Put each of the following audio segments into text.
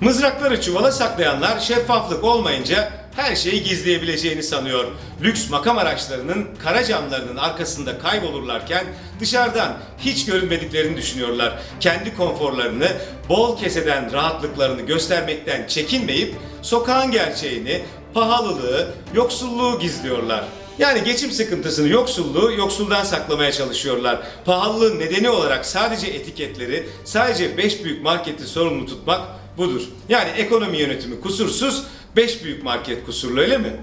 Mızrakları çuvala saklayanlar şeffaflık olmayınca her şeyi gizleyebileceğini sanıyor. Lüks makam araçlarının kara camlarının arkasında kaybolurlarken dışarıdan hiç görünmediklerini düşünüyorlar. Kendi konforlarını, bol keseden rahatlıklarını göstermekten çekinmeyip sokağın gerçeğini, pahalılığı, yoksulluğu gizliyorlar. Yani geçim sıkıntısını, yoksulluğu yoksuldan saklamaya çalışıyorlar. Pahalılığın nedeni olarak sadece etiketleri, sadece 5 büyük marketi sorumlu tutmak budur. Yani ekonomi yönetimi kusursuz, 5 büyük market kusurlu öyle mi?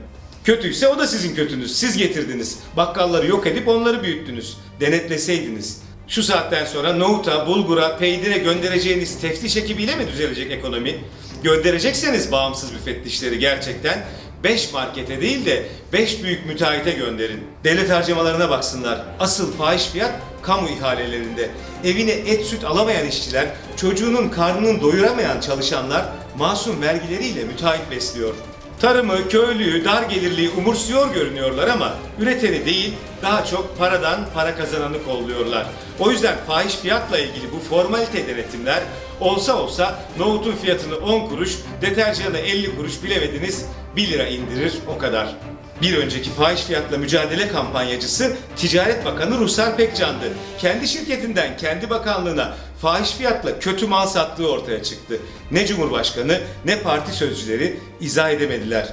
Kötüyse o da sizin kötünüz. Siz getirdiniz. Bakkalları yok edip onları büyüttünüz. Denetleseydiniz. Şu saatten sonra nohuta, bulgura, peynire göndereceğiniz teftiş ekibiyle mi düzelecek ekonomi? Gönderecekseniz bağımsız müfettişleri gerçekten 5 markete değil de 5 büyük müteahhite gönderin. Devlet harcamalarına baksınlar. Asıl fahiş fiyat kamu ihalelerinde. Evine et süt alamayan işçiler, çocuğunun karnını doyuramayan çalışanlar masum vergileriyle müteahhit besliyor. Tarımı, köylüyü, dar gelirliği umursuyor görünüyorlar ama üreteni değil, daha çok paradan para kazananı kolluyorlar. O yüzden fahiş fiyatla ilgili bu formalite denetimler olsa olsa nohutun fiyatını 10 kuruş, deterjanı 50 kuruş bilemediniz 1 lira indirir o kadar. Bir önceki fahiş fiyatla mücadele kampanyacısı Ticaret Bakanı Ruhsar Pekcan'dı. Kendi şirketinden kendi bakanlığına fahiş fiyatla kötü mal sattığı ortaya çıktı. Ne Cumhurbaşkanı ne parti sözcüleri izah edemediler.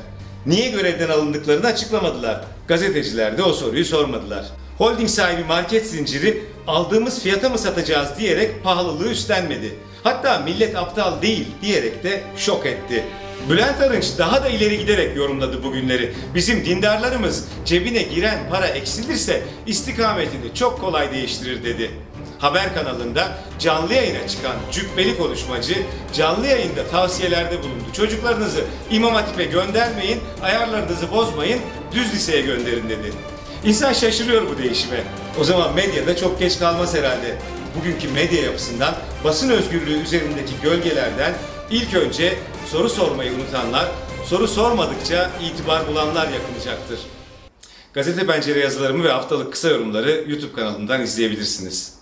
Niye görevden alındıklarını açıklamadılar. Gazeteciler de o soruyu sormadılar. Holding sahibi market zinciri aldığımız fiyata mı satacağız diyerek pahalılığı üstlenmedi. Hatta millet aptal değil diyerek de şok etti. Bülent Arınç daha da ileri giderek yorumladı bugünleri. Bizim dindarlarımız cebine giren para eksilirse istikametini çok kolay değiştirir dedi. Haber kanalında canlı yayına çıkan cübbeli konuşmacı canlı yayında tavsiyelerde bulundu. Çocuklarınızı İmam Hatip'e göndermeyin, ayarlarınızı bozmayın, düz liseye gönderin dedi. İnsan şaşırıyor bu değişime. O zaman medyada çok geç kalmaz herhalde. Bugünkü medya yapısından, basın özgürlüğü üzerindeki gölgelerden ilk önce soru sormayı unutanlar, soru sormadıkça itibar bulanlar yakınacaktır. Gazete Pencere yazılarımı ve haftalık kısa yorumları YouTube kanalımdan izleyebilirsiniz.